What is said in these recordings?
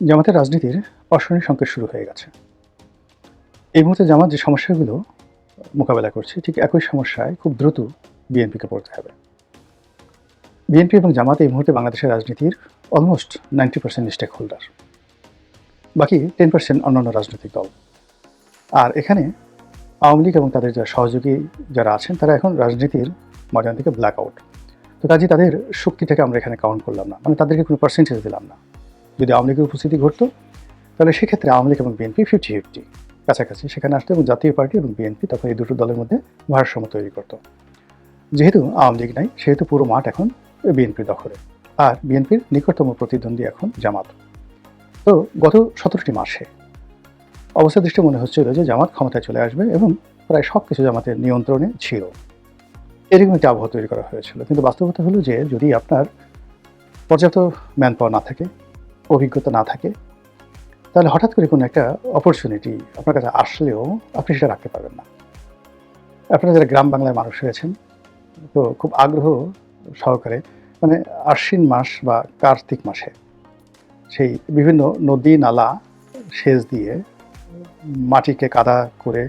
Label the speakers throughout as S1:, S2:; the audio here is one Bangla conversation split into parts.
S1: জামাতের রাজনীতির অশনি সংকেত শুরু হয়ে গেছে। এই মুহূর্তে জামাত যে সমস্যাগুলো মোকাবেলা করছে, ঠিক একই সমস্যায় খুব দ্রুত বিএনপিকে পড়তে হবে। বিএনপি এবং জামাত এই মুহূর্তে বাংলাদেশের রাজনীতির almost ninety percent stakeholder বাকি টেন পার্সেন্ট অন্যান্য রাজনৈতিক দল। আর এখানে আওয়ামী লীগ এবং তাদের যারা সহযোগী যারা আছেন, তারা এখন রাজনীতির ময়দান থেকে ব্ল্যাক আউট তো কাজে তাদের শক্তিটাকে আমরা এখানে কাউন্ট করলাম না। মানে তাদেরকে কোনো পার্সেন্টেজ দিলাম না। যদি আওয়ামী লীগের উপস্থিতি ঘটতো, তাহলে সেক্ষেত্রে আওয়ামী লীগ এবং বিএনপি ফিফটি ফিফটি কাছাকাছি সেখানে আসতো এবং জাতীয় পার্টি এবং বিএনপি তখন এই দুটো দলের মধ্যে ভারসাম্য তৈরি করতো। যেহেতু আওয়ামী লীগ নাই, সেহেতু পুরো মাঠ এখন বিএনপির দখলে। আর বিএনপির নিকটতম প্রতিদ্বন্দ্বী এখন জামাত। তো গত সতেরোটি মাসে অবস্থা দৃষ্টি মনে হচ্ছিল যে জামাত ক্ষমতায় চলে আসবে এবং প্রায় সব কিছু জামাতের নিয়ন্ত্রণে ছিল। এরকম একটি আবহাওয়া তৈরি করা হয়েছিল। কিন্তু বাস্তবতা হলো যে যদি আপনার পর্যাপ্ত ম্যান পাওয়ার না থাকে অভিজ্ঞতা না থাকে, তাহলে হঠাৎ করে কোনো একটা অপরচুনিটি আপনার কাছে আসলেও আপনি সেটা রাখতে পারবেন না। আপনারা যারা গ্রাম বাংলায় মানুষ হয়েছেন তো খুব আগ্রহ সহকারে মানে আশ্বিন মাস বা কার্তিক মাসে সেই বিভিন্ন নদী, নালা সেচ দিয়ে মাটিকে কাদা করে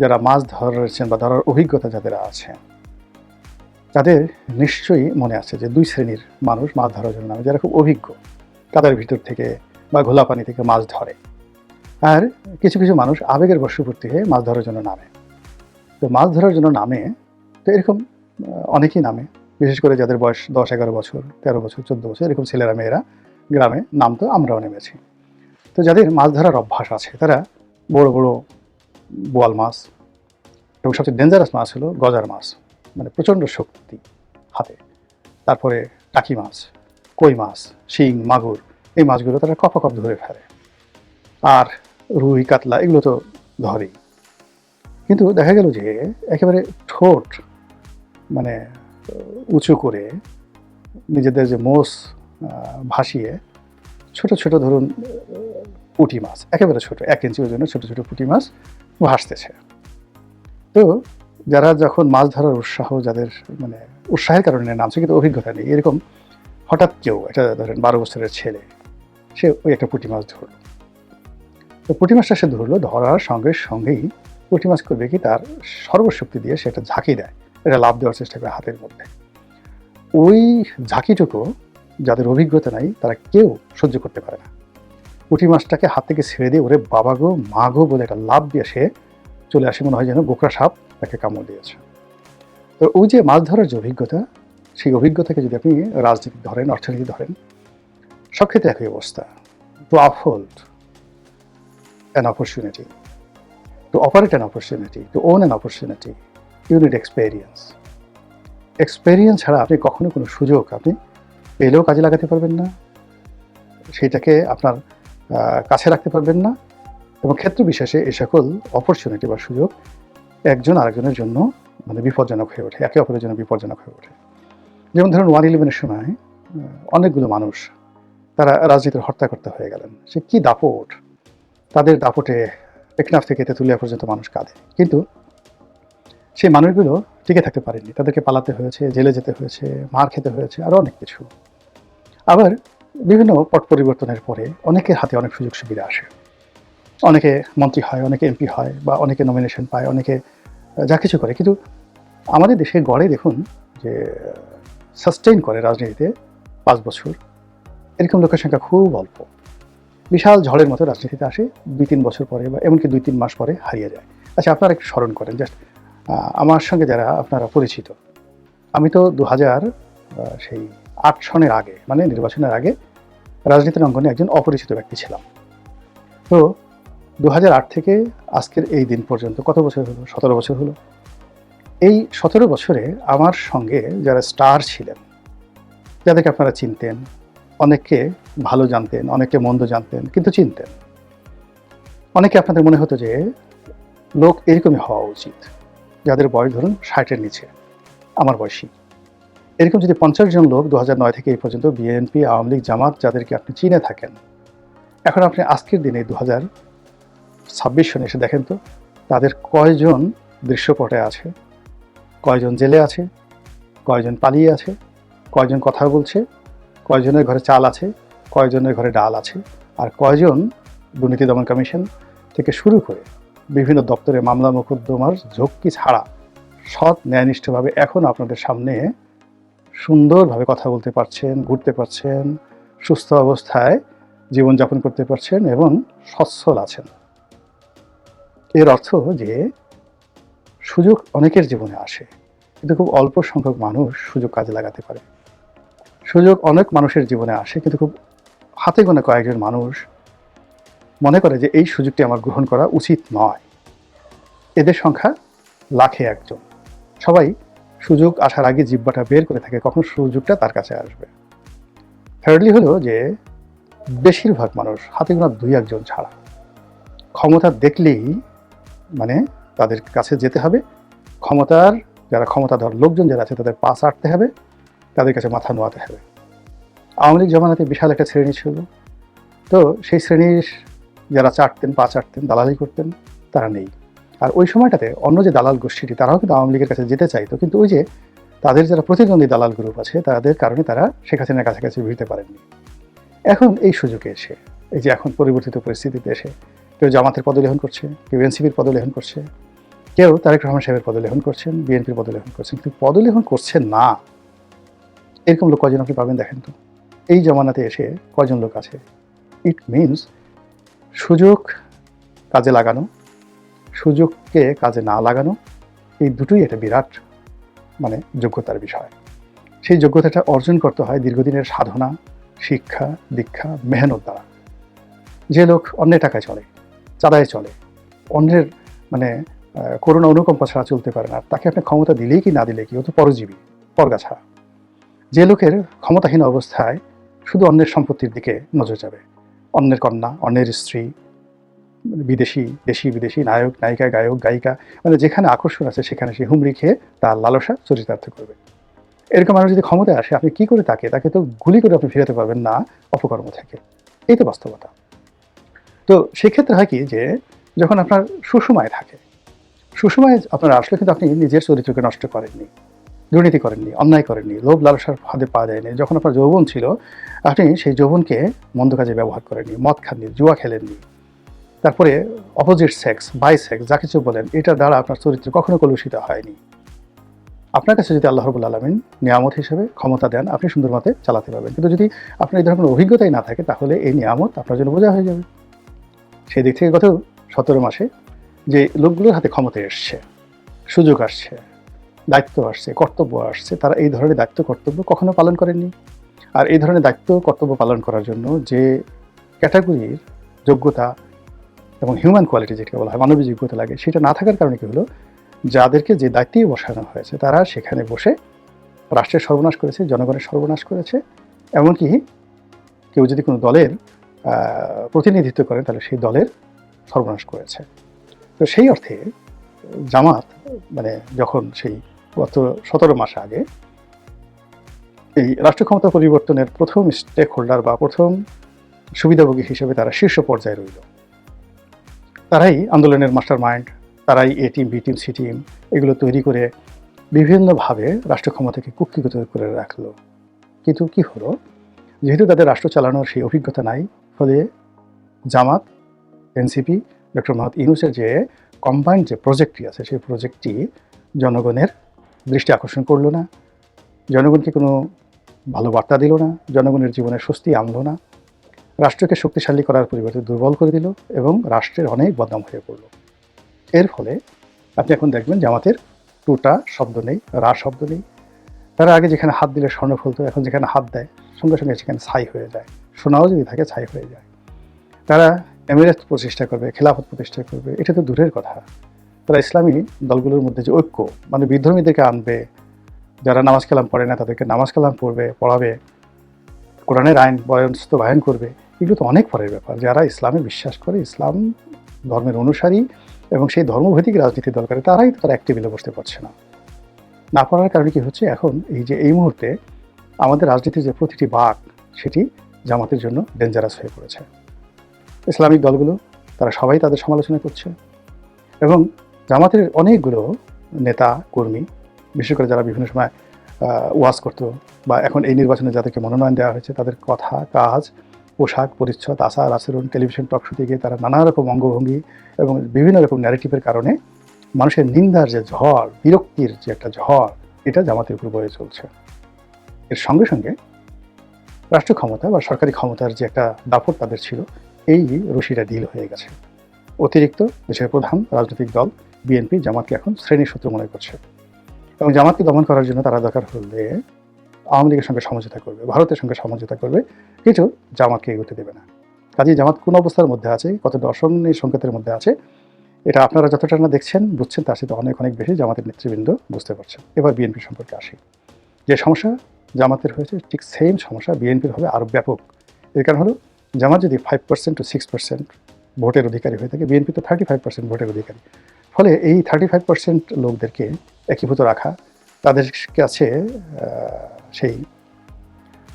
S1: যারা মাছ ধরেছেন বা ধরার অভিজ্ঞতা যাদের আছে, তাদের নিশ্চয়ই মনে আছে যে দুই শ্রেণির মানুষ মাছ ধরার জন্য নামে, যারা খুব অভিজ্ঞ। কাদার ভিতর থেকে বা ঘোলা পানি থেকে মাছ ধরে। আর কিছু কিছু মানুষ আবেগের বশবর্তী হয়ে মাছ ধরার জন্য নামে। তো মাছ ধরার জন্য নামে, তো এরকম অনেকেই নামে। বিশেষ করে যাদের বয়স দশ, এগারো বছর, তেরো বছর, চোদ্দ বছর, এরকম ছেলেরা, মেয়েরা গ্রামে নামতো আমরাও নেমেছি। তো যাদের মাছ ধরার অভ্যাস আছে, তারা বড় বড় বোয়াল মাছ এবং সবচেয়ে ডেঞ্জারাস মাছ হলো গজার মাছ মানে প্রচণ্ড শক্তি হাতে। তারপরে টাকি মাছ। কই মাছ? শিং, মাগুর, এই মাছগুলো তারা কপ কপ ধরে ফেলে। আর রুই, কাতলা, এগুলো তো ধরেই। কিন্তু দেখা গেল যে একেবারে ঠোঁট মানে উঁচু করে নিজেদের যে মোষ ভাসিয়ে ছোট ছোট ধরুন, পুঁটি মাছ, একেবারে ছোট, এক ইঞ্চি ওজনের ছোট ছোট পুঁটি মাছ ভাসতেছে। তো যারা যখন মাছ ধরার উৎসাহ, যাদের মানে উৎসাহের কারণে নামছে, কিন্তু অভিজ্ঞতা নেই, এরকম হঠাৎ কেউ, একটা ধরেন বারো বছরের ছেলে, সে ওই একটা পুঁটি মাছ ধরলো। তো পুঁটি মাছটা সে ধরলো, ধরার সঙ্গে সঙ্গেই পুঁটি মাছ করবে কি তার সর্বশক্তি দিয়ে সে একটা ঝাঁকি দেয় এটা লাভ দেওয়ার চেষ্টা করে হাতের মধ্যে। ওই ঝাঁকিটুকু যাদের অভিজ্ঞতা নাই, তারা কেউ সহ্য করতে পারে না। পুঁটি মাছটাকে হাত থেকে ছেড়ে দিয়ে ওরে বাবা গো, মা গো বলে একটা লাভ দিয়ে সে চলে আসে, মনে হয় যেন গোকরা সাপ তাকে কামড় দিয়েছে। তো ওই যে মাছ ধরার যে অভিজ্ঞতা সেই অভিজ্ঞতাকে যদি আপনি রাজনীতি ধরেন, অর্থনীতি ধরেন, সব ক্ষেত্রে একই অবস্থা। To uphold an opportunity to operate an opportunity to own an opportunity you need experience experience ছাড়া আপনি কখনো কোনো সুযোগ আপনি পেলেও কাজে লাগাতে পারবেন না। সেইটাকে আপনার কাছে রাখতে পারবেন না এবং ক্ষেত্র বিশেষে এই সকল অপরচুনিটি বা সুযোগ একজন আরেকজনের জন্য মানে বিপজ্জনক হয়ে ওঠে, একে অপরের জন্য বিপজ্জনক হয়ে ওঠে। যেমন ধরুন ওয়ান ইলেভেনের সময় অনেকগুলো মানুষ তারা রাজনীতির হর্তাকর্তা হয়ে গেলেন। সে কি দাপট? তাদের দাপটে টেকনাফ থেকে তেঁতুলিয়া পর্যন্ত মানুষ কাঁদে। কিন্তু সেই মানুষগুলো টিকে থাকতে পারেনি তাদেরকে পালাতে হয়েছে, জেলে যেতে হয়েছে, মার খেতে হয়েছে আরও অনেক কিছু। আবার বিভিন্ন পট পরিবর্তনের পরে অনেকের হাতে অনেক সুযোগ সুবিধা আসে। অনেকে মন্ত্রী হয়, অনেকে এমপি হয়, বা অনেকে নমিনেশন পায়, অনেকে যা কিছু করে। কিন্তু আমাদের দেশে গড়ে দেখুন যে সাস্টেইন করে রাজনীতিতে পাঁচ বছর। এরকম লোকের সংখ্যা খুব অল্প। বিশাল ঝড়ের মতো রাজনীতিতে আসে, দুই তিন বছর পরে বা এমনকি দুই তিন মাস পরে হারিয়ে যায়। আচ্ছা আপনারা একটু স্মরণ করেন জাস্ট আমার সঙ্গে যারা আপনারা পরিচিত, আমি তো দু হাজার সেই আট সনের আগে মানে নির্বাচনের আগে রাজনীতির অঙ্গনে একজন অপরিচিত ব্যক্তি ছিলাম। তো দু হাজার আট থেকে আজকের এই দিন পর্যন্ত কত বছর হলো? সতেরো বছর হলো। এই সতেরো বছরে আমার সঙ্গে যারা স্টার ছিলেন, যাদেরকে আপনারা চিনতেন, অনেককে ভালো জানতেন, অনেককে মন্দ জানতেন, কিন্তু চিনতেন। অনেকে আপনাদের মনে হতো যে লোক এরকমই হওয়া উচিত। যাদের বয়স ধরুন ষাটের নিচে, আমার বয়সী। এরকম যদি পঞ্চাশ জন লোক দু হাজার নয় থেকে এই পর্যন্ত বিএনপি আওয়ামী লীগ, জামাত যাদেরকে আপনি চিনে থাকেন, এখন আপনি আজকের দিনে দু হাজার ছাব্বিশ সনে এসে দেখেন তো, তাদের কয়জন দৃশ্যপটে আছে কয়জন জেলে আছে, কয়জন পালিয়ে আছে, কয়জন কথা বলছে, কয়জনের ঘরে চাল আছে, কয়জনের ঘরে ডাল আছে, আর কয়জন দুর্নীতি দমন কমিশন থেকে শুরু করে বিভিন্ন দপ্তরে মামলা মোকদ্দমার ঝক্কি ছাড়া সৎ ন্যায়নিষ্ঠভাবে এখন আপনাদের সামনে সুন্দরভাবে কথা বলতে পারছেন, ঘুরতে পারছেন, সুস্থ অবস্থায় জীবনযাপন করতে পারছেন এবং সচ্ছল আছেন। এর অর্থ যে সুযোগ অনেকের জীবনে আসে, কিন্তু খুব অল্প সংখ্যক মানুষ সুযোগ কাজে লাগাতে পারে। সুযোগ অনেক মানুষের জীবনে আসে, কিন্তু খুব হাতে গোনা কয়েকজন মানুষ মনে করে যে এই সুযোগটি আমার গ্রহণ করা উচিত নয়। এদের সংখ্যা লাখে একজন। সবাই সুযোগ আসার আগে জিব্বাটা বের করে থাকে, কখন সুযোগটা তার কাছে আসবে। থার্ডলি হলো যে বেশিরভাগ মানুষ হাতে গোনা দুই একজন ছাড়া। ক্ষমতা দেখলেই মানে তাদের কাছে যেতে হবে। ক্ষমতার, যারা ক্ষমতাধর লোকজন যারা আছে, তাদের পা আটতে হবে, তাদের কাছে মাথা নোয়াতে হবে। আওয়ামী লীগ জমানাতে বিশাল একটা শ্রেণি ছিল। তো সেই শ্রেণির যারা চাটতেন, পা চাটতেন, দালালি করতেন, তারা নেই। আর ওই সময়টাতে অন্য যে দালাল গোষ্ঠীটি, তারাও কিন্তু আওয়ামী লীগের কাছে যেতে চাইতো। কিন্তু ওই যে তাদের যারা প্রতিদ্বন্দ্বী দালাল গ্রুপ আছে, তাদের কারণে তারা শেখ হাসিনার কাছাকাছি ভিড়তে পারেননি। এখন এই সুযোগে এসে, এই যে এখন পরিবর্তিত পরিস্থিতিতে এসে কেউ জামাতের পদলেহন করছে, কেউ এনসিপির পদলেহন করছে, কেউ তারেক রহমান সাহেবের পদলেহন করছেন, বিএনপির পদলেহন করছেন। কিন্তু পদলেহন করছেন না। এরকম লোক কজন আপনি পাবেন দেখেন তো? এই জমানাতে এসে কজন লোক আছে? ইট মিনস সুযোগ কাজে লাগানো, সুযোগকে কাজে না লাগানো, এই দুটোই একটা বিরাট মানে যোগ্যতার বিষয়। সেই যোগ্যতাটা অর্জন করতে হয় দীর্ঘদিনের সাধনা, শিক্ষা, দীক্ষা, মেহনত দ্বারা। যে লোক অন্য টাকায় চলে চাঁদায় চলে। অন্যের মানে করুণা অনুকম্পা ছাড়া চলতে পারে না। তাকে আপনি ক্ষমতা দিলেই কি না দিলে কি? ও তো পরজীবী পরগাছা যে লোকের ক্ষমতাহীন অবস্থায় শুধু অন্যের সম্পত্তির দিকে নজর যাবে। অন্যের কন্যা, অন্যের স্ত্রী, বিদেশি, দেশি, বিদেশি, নায়ক, নায়িকা, গায়ক, গায়িকা মানে যেখানে আকর্ষণ আছে সেখানে সে হুমড়ি খেয়ে তার লালসা চরিতার্থ করবে। এরকম মানুষ যদি ক্ষমতায় আসে, আপনি কি করে তাকে? তাকে তো গুলি করে আপনি ফিরাতে পারবেন না অপকর্ম থেকে। এই তো বাস্তবতা। তো সেক্ষেত্রে হয় কি যে যখন আপনার সুষমায় থাকে, সুষমায় আপনার আসলে কিন্তু আপনি নিজের চরিত্রকে নষ্ট করেননি, দুর্নীতি করেননি, অন্যায় করেননি, লোভ লালসার ফাঁদে পা দেয়নি। যখন আপনার যৌবন ছিল, আপনি সেই যৌবনকে মন্দ কাজে ব্যবহার করেননি, মদ খাননি, জুয়া খেলেননি। তারপরে অপোজিট সেক্স বাই সেক্স যা কিছু বলেন এটার দ্বারা আপনার চরিত্র কখনো কলুষিত হয়নি। আপনার কাছে যদি আল্লাহ রবুল আলমিন নিয়ামত হিসেবে ক্ষমতা দেন, আপনি সুন্দর মতে চালাতে পারবেন। কিন্তু যদি আপনার এই ধরনের অভিজ্ঞতাই না থাকে, তাহলে এই নিয়ামত আপনার জন্য বোঝা হয়ে যাবে। সেই দিক থেকে গত সতেরো মাসে যে লোকগুলোর হাতে ক্ষমতা এসছে, সুযোগ আসছে, দায়িত্ব আসছে, কর্তব্য আসছে, তারা এই ধরনের দায়িত্ব, কর্তব্য কখনো পালন করেননি। আর এই ধরনের দায়িত্ব, কর্তব্য পালন করার জন্য যে ক্যাটাগরির যোগ্যতা এবং হিউম্যান কোয়ালিটি যেটা বলা হয়, মানবিক যোগ্যতা লাগে, সেটা না থাকার কারণে কী হলো, যাদেরকে যে দায়িত্বেই বসানো হয়েছে, তারা সেখানে বসে রাষ্ট্রের সর্বনাশ করেছে, জনগণের সর্বনাশ করেছে। এমনকি কেউ যদি কোনো দলের প্রতিনিধিত্ব করেন তাহলে সেই দলের সর্বনাশ করেছে। তো সেই অর্থে জামাত মানে যখন সেই গত সতেরো মাস আগে এই রাষ্ট্র ক্ষমতা পরিবর্তনের প্রথম স্টেক হোল্ডার বা প্রথম সুবিধাভোগী হিসেবে তারা শীর্ষ পর্যায়ে রইল। তারাই আন্দোলনের মাস্টার মাইন্ড তারাই A team B team C team এগুলো তৈরি করে বিভিন্নভাবে রাষ্ট্র ক্ষমতাকে কুক্ষিগত করে রাখল। কিন্তু কি হলো? যেহেতু তাদের রাষ্ট্র চালানোর সেই অভিজ্ঞতা নাই ফলে জামাত, এনসিপি, ডক্টর মোহাম্মদ ইউনুসের যে কম্বাইন্ড যে প্রজেক্টটি আছে, সেই প্রজেক্টটি জনগণের দৃষ্টি আকর্ষণ করল না। জনগণকে কোনো ভালো বার্তা দিল না। জনগণের জীবনে স্বস্তি আনলো না। রাষ্ট্রকে শক্তিশালী করার পরিবর্তে দুর্বল করে দিল এবং রাষ্ট্রের অনেক বদনাম হয়ে পড়ল। এর ফলে আপনি এখন দেখবেন জামাতের টুটা শব্দ নেই, রা শব্দ নেই। তারা আগে যেখানে হাত দিলে স্বর্ণ ফলতো এখন যেখানে হাত দেয়, সঙ্গে সঙ্গে সেখানে ছাই হয়ে যায়। সোনাও যদি থাকে, ছাই হয়ে যায়। তারা এমিরেট প্রতিষ্ঠা করবে, খেলাফত প্রতিষ্ঠা করবে, এটা তো দূরের কথা। তারা ইসলামী দলগুলোর মধ্যে যে ঐক্য মানে বিধর্মীদেরকে আনবে, যারা নামাজ কালাম পড়ে না, তাদেরকে নামাজ কালাম পড়বে, পড়াবে, কোরআনের আইন বয়স্ত বায়ন করবে, এগুলো তো অনেক পরের ব্যাপার। যারা ইসলামে বিশ্বাস করে, ইসলাম ধর্মের অনুসারী এবং সেই ধর্মভিত্তিক রাজনীতি দরকারে, তারাই তো তারা এক টেবিলে বসতে পারছে না। না পারার কারণে কি হচ্ছে? এখন এই যে এই মুহূর্তে আমাদের রাজনীতির যে প্রতিটি বাক, সেটি জামাতের জন্য ডেঞ্জারাস হয়ে পড়েছে। ইসলামিক দলগুলো, তারা সবাই তাদের সমালোচনা করছে। এবং জামাতের অনেকগুলো নেতা, কর্মী, বিশেষ করে যারা বিভিন্ন সময় ওয়াজ করতো বা এখন এই নির্বাচনে যাদেরকে মনোনয়ন দেওয়া হয়েছে, তাদের কথা, কাজ, পোশাক, পরিচ্ছদ, আচার, আচরণ, টেলিভিশন, টক শো থেকে তারা নানা রকম অঙ্গভঙ্গি এবং বিভিন্ন রকম ন্যারেটিভের কারণে মানুষের নিন্দার যে ঝড়, বিরক্তির যে একটা ঝড়, এটা জামাতের উপর বয়ে চলছে। এর সঙ্গে সঙ্গে রাষ্ট্র ক্ষমতা বা সরকারি ক্ষমতার যে একটা দাপট তাদের ছিল, এই রশিটা ঢিল হয়ে গেছে। অতিরিক্ত দেশের প্রধান রাজনৈতিক দল বিএনপি, জামাতকে এখন শ্রেণির সূত্র মনে করছে। এবং জামাতকে দমন করার জন্য তারা দরকার হলে আওয়ামী লীগের সঙ্গে সমঝোতা করবে, ভারতের সঙ্গে সমঝোতা করবে, কিছু জামাতকে এগোতে দেবে না। কাজেই জামাত কোন অবস্থার মধ্যে আছে কতটা অসন্নের সংকেতের মধ্যে আছে, এটা আপনারা যতটা না দেখছেন, বুঝছেন তার সাথে অনেক অনেক বেশি জামাতের নেতৃবৃন্দ বুঝতে পারছেন। এবার বিএনপি সম্পর্কে আসি। যে সমস্যা জামাতের হয়েছে, ঠিক সেম সমস্যা বিএনপির হবে আরও ব্যাপক। এর কারণ হলো, জামাত যদি five percent to six percent ভোটের অধিকারী হয়ে থাকে বিএনপি তো থার্টি ফাইভ পার্সেন্ট ভোটের অধিকারী। ফলে এই থার্টি ফাইভ পার্সেন্ট লোকদেরকে একীভূত রাখা, তাদের কাছে সেই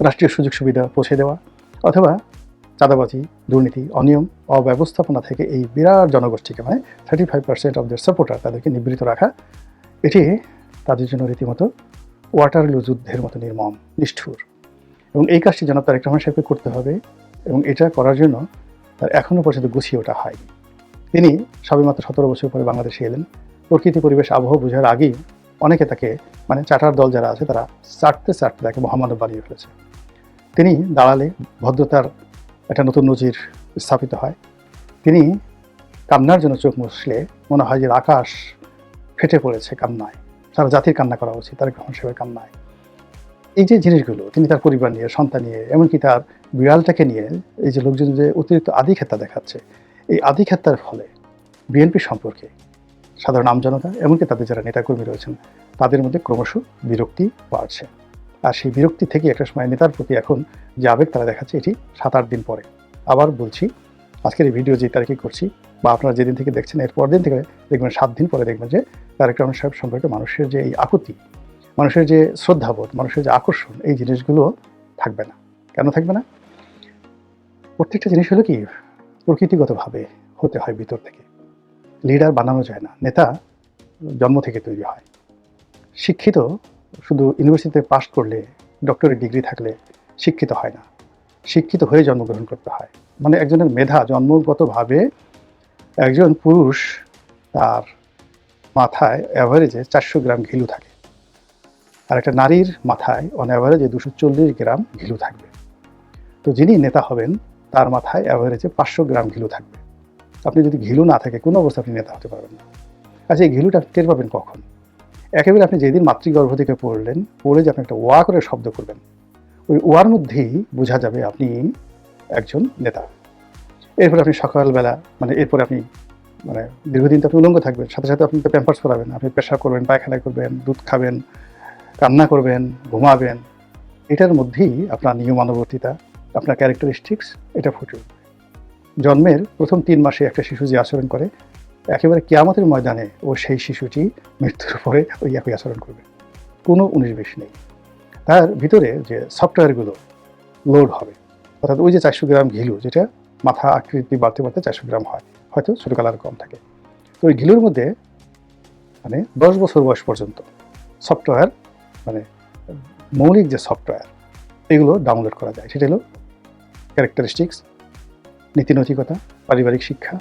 S1: রাষ্ট্রীয় সুযোগ সুবিধা পৌঁছে দেওয়া অথবা চাঁদাবাজি, দুর্নীতি, অনিয়ম, অব্যবস্থাপনা থেকে এই বিরাট জনগোষ্ঠীকে মানে থার্টি ফাইভ পার্সেন্ট অফ দের সাপোর্টার তাদেরকে নিবৃত রাখা, এটি তাদের জন্য রীতিমতো ওয়াটারলু যুদ্ধের মতো নির্মম, নিষ্ঠুর। এবং এই কাজটি জনাব তারেক রহমান সাহেবকে করতে হবে এবং এটা করার জন্য তার এখনও পর্যন্ত গুছিয়ে ওঠা হয় তিনি সবেমাত্র সতেরো বছর পরে বাংলাদেশে এলেন। প্রকৃতি পরিবেশ আবহাওয়া বোঝার আগেই অনেকে তাকে মানে চাটার দল যারা আছে তারা চাটতে চাটতে তাকে মহামানব বানিয়ে ফেলেছে। তিনি দাঁড়ালে ভদ্রতার একটা নতুন নজির স্থাপিত হয়। তিনি কামনার জন্য চোখ মুছলে মনে হয় যে আকাশ ফেটে পড়েছে কান্নায়। সারা জাতির কান্না করা উচিত, তার রহমান সাহেবের কান্নায়। এই যে জিনিসগুলো, তিনি তার পরিবার নিয়ে, সন্তান নিয়ে, এমনকি তার বিড়ালটাকে নিয়ে, এই যে লোকজন যে অতিরিক্ত আধিক্ষেতা দেখাচ্ছে, এই আধিক্ষেতার ফলে বিএনপি সম্পর্কে সাধারণ আমজনতা এমনকি তাদের যারা নেতাকর্মী রয়েছেন, তাদের মধ্যে ক্রমশ বিরক্তি বাড়ছে। আর সেই বিরক্তি থেকে একটা সময় নেতার প্রতি এখন যে আবেগ তারা দেখাচ্ছে, এটি সাত আট দিন পরে। আবার বলছি, আজকের এই ভিডিও যে তারিখে করছি, বা আপনারা যেদিন থেকে দেখছেন, এর পর দিন থেকে দেখবেন, সাত দিন পরে দেখবেন যে তারেক রহমান সাহেব সম্পর্কে মানুষের যে এই আকুতি মানুষের যে শ্রদ্ধাবোধ, মানুষের যে আকর্ষণ, এই জিনিসগুলো থাকবে না। কেন থাকবে না? প্রত্যেকটা জিনিস হলো কি, প্রকৃতিগতভাবে হতে হয় ভিতর থেকে। লিডার বানানো যায় না, নেতা জন্ম থেকে তৈরি হয়। শিক্ষিত, শুধু ইউনিভার্সিটিতে পাশ করলে ডক্টরেট ডিগ্রি থাকলে শিক্ষিত হয় না। শিক্ষিত হয়ে জন্মগ্রহণ করতে হয়। মানে একজনের মেধা জন্মগতভাবে একজন পুরুষ তার মাথায় অ্যাভারেজে চারশো গ্রাম ঘিলু থাকে। আর একটা নারীর মাথায় অন অ্যাভারেজে দুশো চল্লিশ গ্রাম ঘিলু থাকবে। তো যিনি নেতা হবেন, তার মাথায় অ্যাভারেজে পাঁচশো গ্রাম ঘিলু থাকবে। আপনি যদি ঘিলু না থাকে, কোনো অবস্থা আপনি নেতা হতে পারবেন না। আচ্ছা এই ঘিলুটা টের পাবেন কখন? একেবারে আপনি যেদিন মাতৃগর্ভ থেকে পড়লেন, পড়ে যে আপনি একটা ওয়া করে শব্দ করবেন। ওই ওয়ার মধ্যেই বোঝা যাবে আপনি একজন নেতা। এরপরে আপনি সকালবেলা মানে এরপরে আপনি মানে দীর্ঘদিন তো আপনি উলঙ্গ থাকবেন, সাথে সাথে আপনি তো প্যাম্পার্স পরাবেন, আপনি পেশা করবেন পায়খানা করবেন, দুধ খাবেন কান্না করবেন, ঘুমাবেন, এটার মধ্যেই আপনার নিয়মানুবর্তিতা, আপনার ক্যারেক্টারিস্টিক্স এটা ফুটে উঠবে। জন্মের প্রথম তিন মাসে একটা শিশু যে আচরণ করে, একেবারে কেয়ামতের ময়দানে ও সেই শিশুটি মৃত্যুর পরে ওই একই আচরণ করবে। কোনো উনিশ বিশ নেই। তার ভিতরে যে সফটওয়্যারগুলো লোড হবে, অর্থাৎ ওই যে চারশো গ্রাম ঘিলু, যেটা মাথা আকৃতি বাড়তে বাড়তে চারশো গ্রাম হয় হয়তো ছোটো কালার কম থাকে। তো ওই ঘিলুর মধ্যে মানে দশ বছর বয়স পর্যন্ত সফটওয়্যার মানে মৌলিক যে সফটওয়্যার এগুলো ডাউনলোড করা যায়। সেটা হলো ক্যারেক্টারিস্টিক্স নীতি নীতিনৈতিকতা, পারিবারিক শিক্ষা,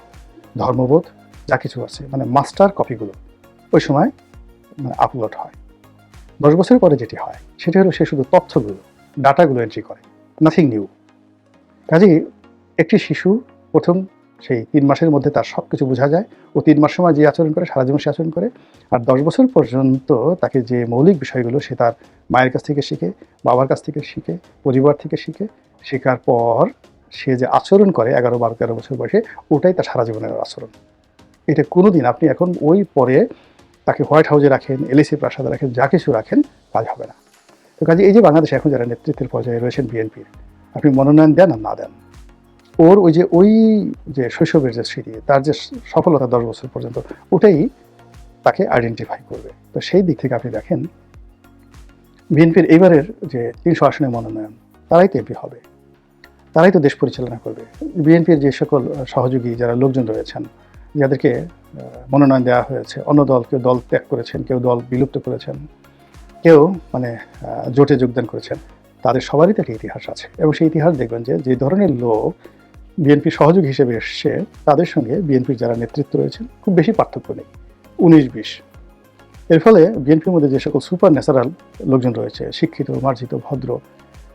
S1: ধর্মবোধ, যা কিছু আছে। মানে মাস্টার কপিগুলো ওই সময় মানে আপলোড হয়। দশ বছর পরে যেটি হয়, সেটি হলো সে শুধু তথ্যগুলো ডাটাগুলো এন্ট্রি করে নাথিং নিউ কাজেই একটি শিশু প্রথম সেই তিন মাসের মধ্যে তার সব কিছু বোঝা যায়। ও তিন মাস সময় যে আচরণ করে, সারা জীবন সে আচরণ করে। আর দশ বছর পর্যন্ত তাকে যে মৌলিক বিষয়গুলো সে তার মায়ের কাছ থেকে শিখে, বাবার কাছ থেকে শিখে, পরিবার থেকে শিখে, শেখার পর সে যে আচরণ করে এগারো, বারো, তেরো বছর বয়সে, ওটাই তার সারা জীবনের আচরণ। এটা কোনো দিন আপনি এখন ওই পরে তাকে হোয়াইট হাউসে রাখেন এলএসি প্রাসাদে রাখেন, যা কিছু রাখেন, কাজ হবে না। তো কাজে এই যে বাংলাদেশে এখন যারা নেতৃত্বের পর্যায়ে রয়েছেন বিএনপির, আপনি মনোনয়ন দেন আর না দেন? ওর ওই যে ওই যে শৈশবের যে স্মৃতি, তার যে সফলতা দশ বছর পর্যন্ত, ওটাই তাকে আইডেন্টিফাই করবে। তো সেই দিক থেকে আপনি দেখেন, বিএনপির এবারের যে তিনশো আসনের মনোনয়ন, তারাই তো এমপি হবে। তারাই তো দেশ পরিচালনা করবে। বিএনপির যে সকল সহযোগী যারা লোকজন রয়েছেন, যাদেরকে মনোনয়ন দেওয়া হয়েছে, অন্য দল কেউ দল ত্যাগ করেছেন, কেউ দল বিলুপ্ত করেছেন, কেউ মানে জোটে যোগদান করেছেন, তাদের সবারই তো একটা ইতিহাস আছে। এবং সেই ইতিহাস দেখবেন যে যে ধরনের লোক বিএনপি সহযোগী হিসেবে এসছে, তাদের সঙ্গে বিএনপির যারা নেতৃত্ব রয়েছেন, খুব বেশি পার্থক্য নেই, উনিশ বিশ। এর ফলে বিএনপির মধ্যে যে সকল সুপার ন্যাচারাল লোকজন রয়েছে, শিক্ষিত, মার্জিত, ভদ্র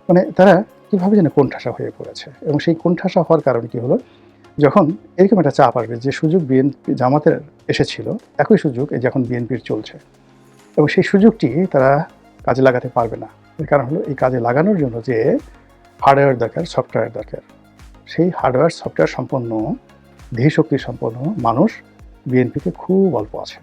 S1: মানে তারা কীভাবে যেন কোণঠাসা হয়ে পড়েছে এবং সেই কোণঠাসা হওয়ার কারণ কি হলো? যখন এরকম একটা চাপ আসবে, যে সুযোগ বিএনপি জামাতের এসেছিল, একই সুযোগ যখন বিএনপির চলছে। এবং সেই সুযোগটি তারা কাজে লাগাতে পারবে না। এর কারণ হলো এই কাজে লাগানোর জন্য যে হার্ডওয়্যার দরকার সফটওয়্যার দরকার। সেই হার্ডওয়্যার সফটওয়্যার সম্পন্ন ধীশক্তি সম্পন্ন মানুষ বিএনপিতে খুব অল্প আছে